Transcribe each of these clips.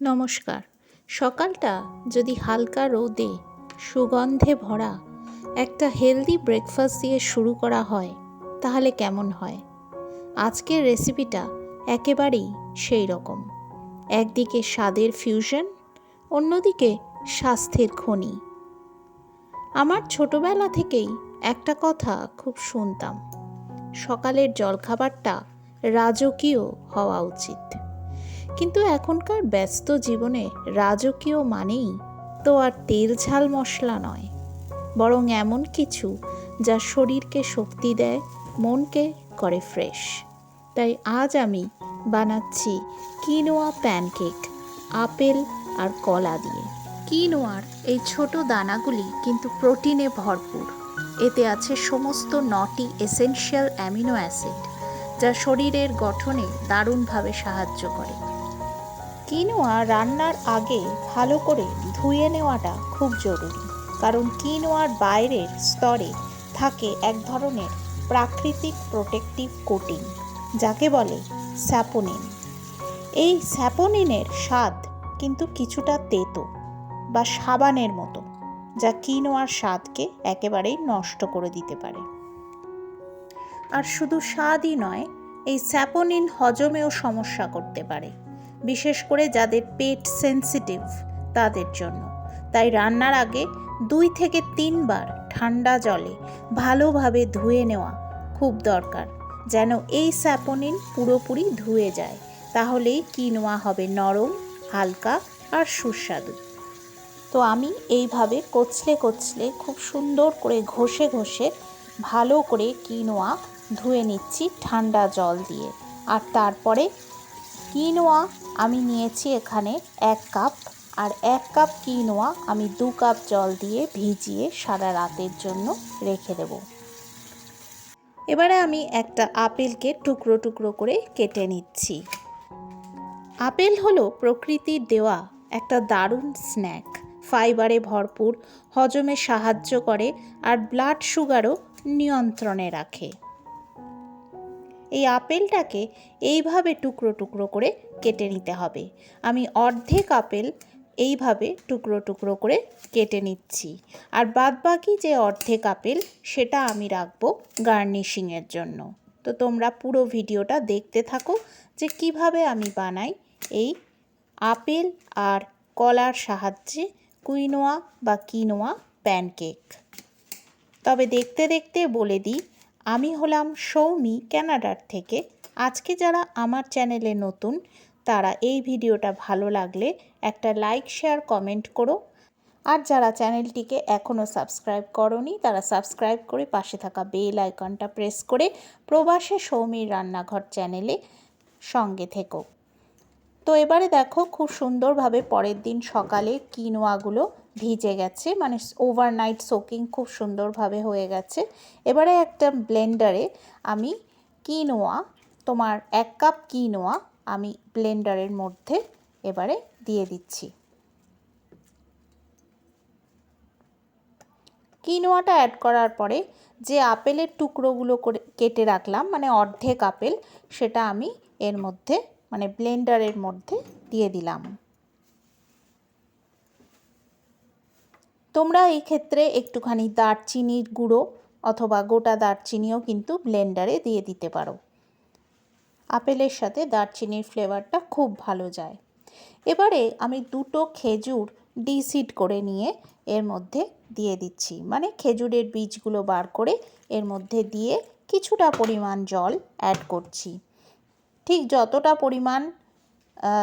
নমস্কার। সকালটা যদি হালকা রোদে, সুগন্ধে ভরা, একটা হেলদি ব্রেকফাস্ট দিয়ে শুরু করা হয়, তাহলে কেমন হয়? আজকের রেসিপিটা একেবারেই সেই রকম একদিকে স্বাদের ফিউশন অন্যদিকে স্বাস্থ্যের খনি। আমার ছোটবেলা থেকেই একটা কথা খুব শুনতাম, সকালের জলখাবারটা রাজকীয় হওয়া উচিত। কিন্তু এখনকার ব্যস্ত জীবনে রাজকীয় মানেই তো আর তেল ঝাল মশলা নয়। বরং এমন কিছু যা শরীরকে শক্তি দেয়, মনকে করে ফ্রেশ। তাই আজ আমি বানাচ্ছি কিনোয়া প্যানকেক, আপেল আর কলা দিয়ে। কিনোয়ার এই ছোট দানাগুলি কিন্তু প্রোটিনে ভরপুর। এতে আছে সমস্ত নটি এসেনশিয়াল অ্যামিনো অ্যাসিড যা শরীরের গঠনে দারুণভাবে সাহায্য করে। কিনোয়া রান্নার আগে ভালো করে ধুয়ে নেওয়াটা খুব জরুরি। কারণ কিনোয়ার বাইরের স্তরে থাকে এক ধরনের প্রাকৃতিক প্রোটেক্টিভ কোটিং, যাকে বলে স্যাপোনিন। এই স্যাপোনিনের স্বাদ কিন্তু কিছুটা তেতো বা সাবানের মতো, যা কিনোয়ার স্বাদকে একেবারেই নষ্ট করে দিতে পারে। আর শুধু স্বাদই নয়, এই স্যাপোনিন হজমেও সমস্যা করতে পারে। বিশেষ করে যাদের পেট সেন্সিটিভ তাদের জন্য। তাই রান্নার আগে দুই থেকে তিনবার ঠান্ডা জলে ভালোভাবে ধুয়ে নেওয়া খুব দরকার, যেন এই স্যাপোনিন পুরোপুরি ধুয়ে যায়। তাহলেই কিনোয়া হবে নরম, হালকা আর সুস্বাদু। তো আমি এইভাবে কচলে কচলে খুব সুন্দর করে ঘষে ঘষে ভালো করে কিনোয়া ধুয়ে নিচ্ছি ঠান্ডা জল দিয়ে। আর তারপরে কিনোয়া আমি নিয়েছি এখানে এক কাপ, আর এক কাপ কিনোয়া আমি দু কাপ জল দিয়ে ভিজিয়ে সারা রাতের জন্য রেখে দেব। এবারে আমি একটা আপেলকে টুকরো টুকরো করে কেটে নিচ্ছি। আপেল হলো প্রকৃতির দেওয়া একটা দারুণ স্ন্যাক। ফাইবারে ভরপুর, হজমে সাহায্য করে, আর ব্লাড সুগারও নিয়ন্ত্রণে রাখে। এই আপেলটাকে এইভাবে টুকরো টুকরো করে কেটে নিতে হবে। আমি অর্ধেক আপেল এইভাবে টুকরো টুকরো করে কেটে নিচ্ছি। আর বাদবাকি যে অর্ধেক আপেল, সেটা আমি রাখব গার্নিশিংয়ের জন্য। তো তোমরা পুরো ভিডিওটা দেখতে থাকো যে কীভাবে আমি বানাই এই আপেল আর কলার সাহায্যে কুইনোয়া বা কিনোয়া প্যানকেক। তবে দেখতে দেখতে বলে দিই, আমি হলাম সৌমি ক্যানাডার থেকে। আজকে যারা আমার চ্যানেলে নতুন তারা এই ভিডিওটা ভালো লাগলে একটা লাইক শেয়ার কমেন্ট করো। আর যারা চ্যানেলটিকে এখনও সাবস্ক্রাইব করনি, তারা সাবস্ক্রাইব করে পাশে থাকা বেল আইকনটা প্রেস করে প্রবাসে সৌমির রান্নাঘর চ্যানেলে সঙ্গে থেকো। তো এবারে দেখো খুব সুন্দরভাবে পরের দিন সকালে কিনোয়াগুলো ভিজে গেছে মানে ওভারনাইট সোকিং খুব সুন্দরভাবে হয়ে গেছে। এবারে একটা ব্লেন্ডারে আমি কিনোয়া তোমার এক কাপ কিনোয়া আমি ব্লেন্ডারের মধ্যে এবারে দিয়ে দিচ্ছি। কিনোয়াটা অ্যাড করার পরে যে আপেলের টুকরোগুলো করে কেটে রাখলাম মানে অর্ধেক আপেল, সেটা আমি এর মধ্যে মানে ব্লেন্ডারের মধ্যে দিয়ে দিলাম। তোমরা এই ক্ষেত্রে একটুখানি দারচিনির গুঁড়ো অথবা গোটা দারচিনিও কিন্তু ব্লেন্ডারে দিয়ে দিতে পারো। আপেলের সাথে দারচিনির ফ্লেভারটা খুব ভালো যায়। এবারে আমি দুটো খেজুর ডিসিড করে নিয়ে এর মধ্যে দিয়ে দিচ্ছি। মানে খেজুরের বীজগুলো বার করে এর মধ্যে দিয়ে কিছুটা পরিমাণ জল অ্যাড করছি। ঠিক যতটা পরিমাণ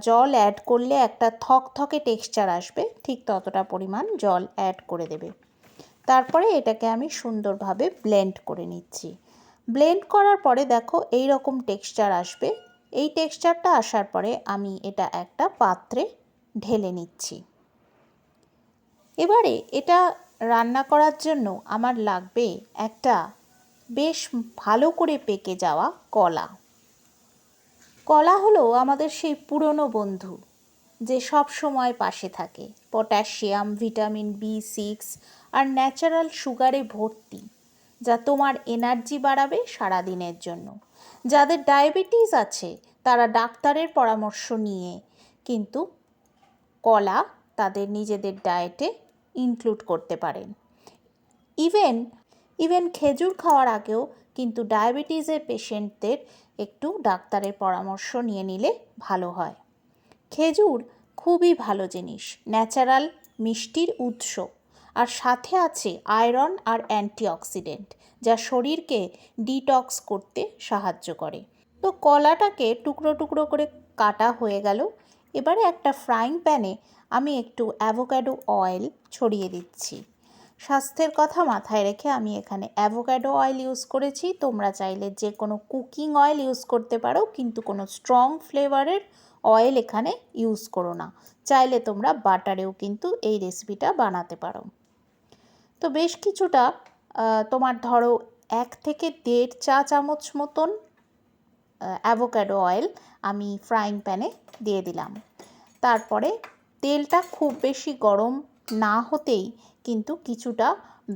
জল অ্যাড করলে একটা থকথকে টেক্সচার আসবে, ঠিক ততটা পরিমাণ জল অ্যাড করে দেবে। তারপরে এটাকে আমি সুন্দরভাবে ব্লেন্ড করে নিচ্ছি। ব্লেন্ড করার পরে দেখো এই রকম টেক্সচার আসবে। এই টেক্সচারটা আসার পরে আমি এটা একটা পাত্রে ঢেলে নিচ্ছি। এবারে এটা রান্না করার জন্য আমার লাগবে একটা বেশ ভালো করে পেকে যাওয়া কলা। কলা হলো আমাদের সেই পুরনো বন্ধু, যে সব সময় পাশে থাকে। পটাশিয়াম, ভিটামিন বি সিক্স আর ন্যাচারাল সুগারে ভর্তি। যা তোমার এনার্জি বাড়াবে সারাদিনের জন্য। যাদের ডায়াবেটিস আছে, তারা ডাক্তারের পরামর্শ নিয়ে কিন্তু কলা তাদের নিজেদের ডায়েটে ইনক্লুড করতে পারেন। ইভেন ইভেন খেজুর খাওয়ার আগেও কিন্তু ডায়াবেটিসের পেশেন্টদের একটু ডাক্তারের পরামর্শ নিয়ে নিলে ভালো হয়। খেজুর খুবই ভালো জিনিস ন্যাচারাল মিষ্টির উৎস। আর সাথে আছে আয়রন আর অ্যান্টিঅক্সিডেন্ট, যা শরীরকে ডিটক্স করতে সাহায্য করে। তো কলাটাকে টুকরো টুকরো করে কাটা হয়ে গেল। এবারে একটা ফ্রাইং প্যানে আমি একটু অ্যাভোক্যাডো অয়েল ছড়িয়ে দিচ্ছি। স্বাস্থ্যের কথা মাথায় রেখে আমি এখানে অ্যাভোক্যাডো অয়েল ইউজ করেছি। তোমরা চাইলে যে কোনো কুকিং অয়েল ইউজ করতে পারো, কিন্তু কোনো স্ট্রং ফ্লেভারের অয়েল এখানে ইউজ করো না। চাইলে তোমরা বাটারেও কিন্তু এই রেসিপিটা বানাতে পারো। তো বেশ কিছুটা তোমার ধরো এক থেকে দেড় চা চামচ মতন অ্যাভোক্যাডো অয়েল আমি ফ্রাইং প্যানে দিয়ে দিলাম। তারপরে তেলটা খুব বেশি গরম না হতেই কিন্তু কিছুটা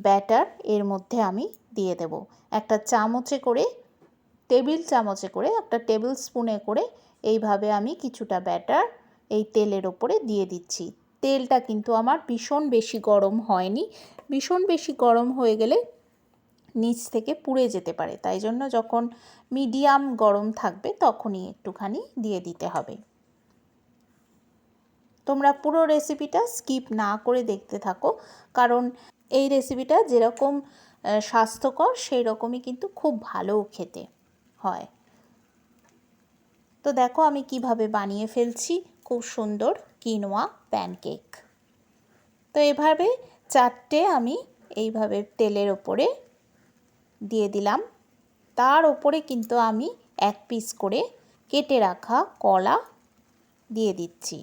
ব্যাটার এর মধ্যে আমি দিয়ে দেব। একটা চামচে করে টেবিল চামচে করে, একটা টেবিল স্পুনে করে এইভাবে আমি কিছুটা ব্যাটার এই তেলের ওপরে দিয়ে দিচ্ছি। তেলটা কিন্তু আমার ভীষণ বেশি গরম হয়নি। ভীষণ বেশি গরম হয়ে গেলে নিচ থেকে পুড়ে যেতে পারে। তাই জন্য যখন মিডিয়াম গরম থাকবে তখনই একটুখানি দিয়ে দিতে হবে। তোমরা পুরো রেসিপিটা স্কিপ না করে দেখতে থাকো, কারণ এই রেসিপিটা যেরকম স্বাস্থ্যকর সেই রকমই কিন্তু খুব ভালোও খেতে হয়। তো দেখো আমি কীভাবে বানিয়ে ফেলছি, খুব সুন্দর। Quinoa pancake. তো এভাবে চারটে আমি এইভাবে তেলের ওপরে দিয়ে দিলাম। তার ওপরে কিন্তু আমি এক পিস করে কেটে রাখা কলা দিয়ে দিচ্ছি।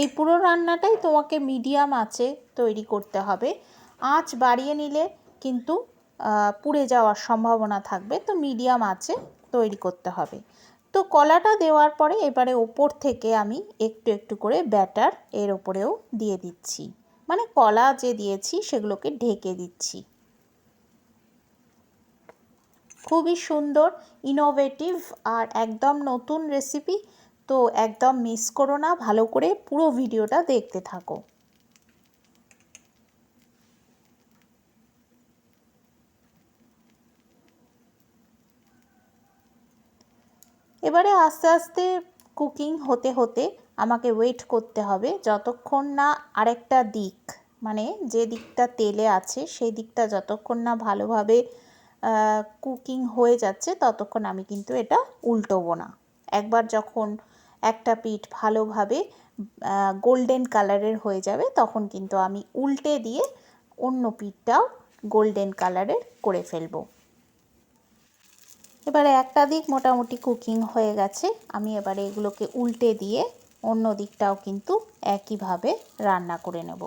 এই পুরো রান্নাটাই তোমাকে মিডিয়াম আঁচে তৈরি করতে হবে। আঁচ বাড়িয়ে নিলে কিন্তু পুড়ে যাওয়ার সম্ভাবনা থাকবে। তো মিডিয়াম আঁচে তৈরি করতে হবে। তো কলাটা দেওয়ার পরে এবারে ওপর থেকে আমি একটু একটু করে ব্যাটার এর ওপরেও দিয়ে দিচ্ছি। মানে কলা যে দিয়েছি সেগুলোকে ঢেকে দিচ্ছি। খুবই সুন্দর ইনোভেটিভ আর একদম নতুন রেসিপি তো একদম মিস করো না, ভালো করে পুরো ভিডিওটা দেখতে থাকো। এবারে আস্তে আস্তে কুকিং হতে হতে আমাকে ওয়েট করতে হবে। যতক্ষণ না আরেকটা দিক মানে যে দিকটা তেলে আছে, সেই দিকটা যতক্ষণ না ভালোভাবে কুকিং হয়ে যাচ্ছে, ততক্ষণ আমি কিন্তু এটা উল্টোবো না। একবার যখন একটা পিঠ ভালোভাবে গোল্ডেন কালারের হয়ে যাবে, তখন কিন্তু আমি উল্টে দিয়ে অন্য পিঠটাও গোল্ডেন কালারের করে ফেলব। এবারে একটা দিক মোটামুটি কুকিং হয়ে গেছে। আমি এবারে এগুলোকে উল্টে দিয়ে অন্য দিকটাও কিন্তু একইভাবে রান্না করে নেব।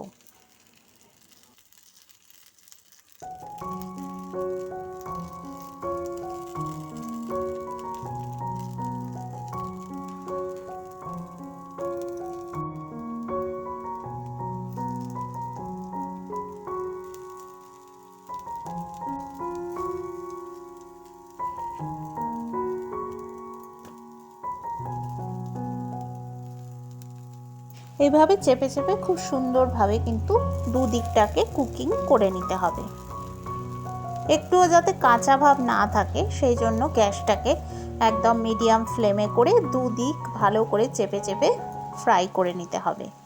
এইভাবে চেপে চেপে খুব সুন্দরভাবে কিন্তু দুদিকটাকে কুকিং করে নিতে হবে। একটুও যাতে কাঁচা ভাব না থাকে, সেই জন্য গ্যাসটাকে একদম মিডিয়াম ফ্লেমে করে দুদিক ভালো করে চেপে চেপে ফ্রাই করে নিতে হবে।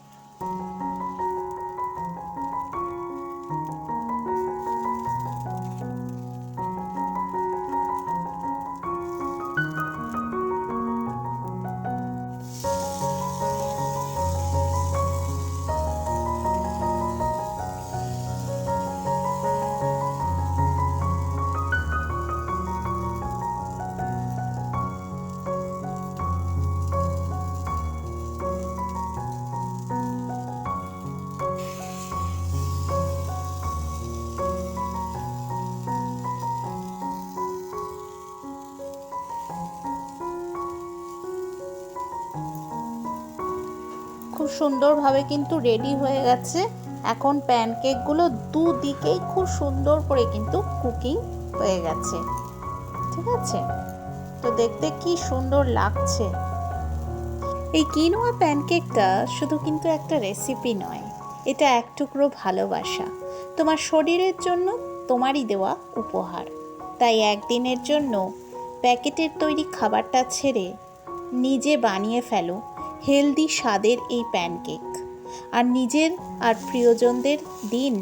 সুন্দরভাবে কিন্তু রেডি হয়ে গেছে। এখন প্যানকেকগুলো দুদিকেই খুব সুন্দর করে কিন্তু কুকিং হয়ে গেছে। ঠিক আছে? তো দেখতে কি সুন্দর লাগছে। এই কিনোয়া প্যানকেকটা শুধু কিন্তু একটা রেসিপি নয়, এটা এক টুকরো ভালোবাসা। তোমার শরীরের জন্য তোমারই দেওয়া উপহার। তাই একদিনের জন্য প্যাকেটের তৈরি খাবারটা ছেড়ে নিজে বানিয়ে ফেলো। হেলদি স্বাদের এই প্যানকেক। আর নিজের আর প্রিয়জনদের দিন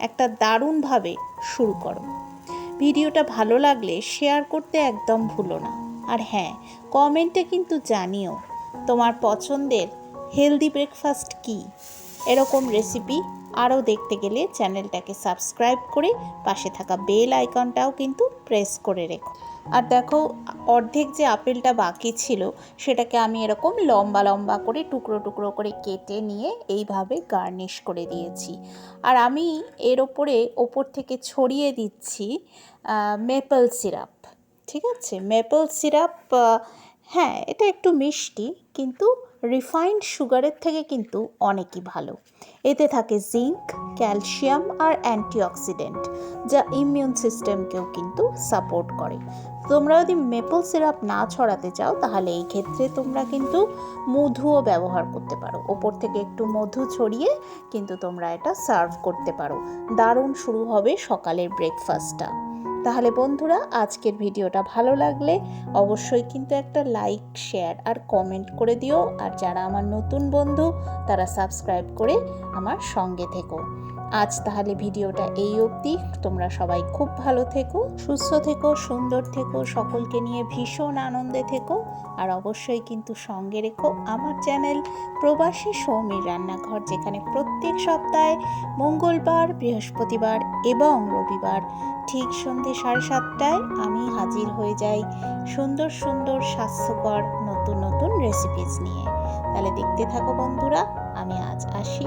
একটা দারুণভাবে শুরু করো। ভিডিওটা ভালো লাগলে শেয়ার করতে একদম ভুলো না। আর হ্যাঁ কমেন্টে কিন্তু জানিও তোমার পছন্দের হেলদি ব্রেকফাস্ট কি। এরকম রেসিপি আরও দেখতে গেলে চ্যানেলটাকে সাবস্ক্রাইব করে পাশে থাকা বেল আইকনটাও কিন্তু প্রেস করে রেখো। আর দেখো, অর্ধেক যে আপেলটা বাকি ছিল, সেটাকে আমি এরকম লম্বা লম্বা করে, টুকরো টুকরো করে কেটে নিয়ে এইভাবে গার্নিশ করে দিয়েছি। আর আমি এর ওপরে, ওপর থেকে ছড়িয়ে দিচ্ছি মেপল সিরাপ ঠিক আছে? মেপল সিরাপ হ্যাঁ এটা একটু মিষ্টি, কিন্তু রিফাইন্ড সুগারের থেকে কিন্তু অনেকই ভালো। এতে থাকে জিঙ্ক ক্যালসিয়াম আর অ্যান্টিঅক্সিডেন্ট যা ইমিউন সিস্টেমকেও কিন্তু সাপোর্ট করে। তোমরা যদি মেপল সিরাপ না ছড়াতে চাও, তাহলে এই ক্ষেত্রে তোমরা কিন্তু মধুও ব্যবহার করতে পারো। ওপর থেকে একটু মধু ছড়িয়ে কিন্তু তোমরা এটা সার্ভ করতে পারো। দারুণ শুরু হবে সকালের ব্রেকফাস্টটা তাহলে বন্ধুরা, আজকের ভিডিওটা ভালো লাগলে অবশ্যই কিন্তু একটা লাইক শেয়ার আর কমেন্ট করে দিও। আর যারা আমার নতুন বন্ধু, তারা সাবস্ক্রাইব করে আমার সঙ্গে থেকো। আজ তাহলে ভিডিওটা এই অবধি। তোমরা সবাই খুব ভালো থেকো, সুস্থ থেকো, সুন্দর থেকো, সকলকে নিয়ে ভীষণ আনন্দে থেকো। আর অবশ্যই কিন্তু সঙ্গে রেখো আমার চ্যানেল প্রবাসী সৌমির রান্নাঘর, যেখানে প্রত্যেক সপ্তাহে মঙ্গলবার, বৃহস্পতিবার এবং রবিবার ঠিক সন্ধে সাড়ে সাতটায় আমি হাজির হয়ে যাই সুন্দর সুন্দর স্বাস্থ্যকর নতুন নতুন রেসিপিস নিয়ে। তাহলে দেখতে থাকো বন্ধুরা, আমি আজ আসি।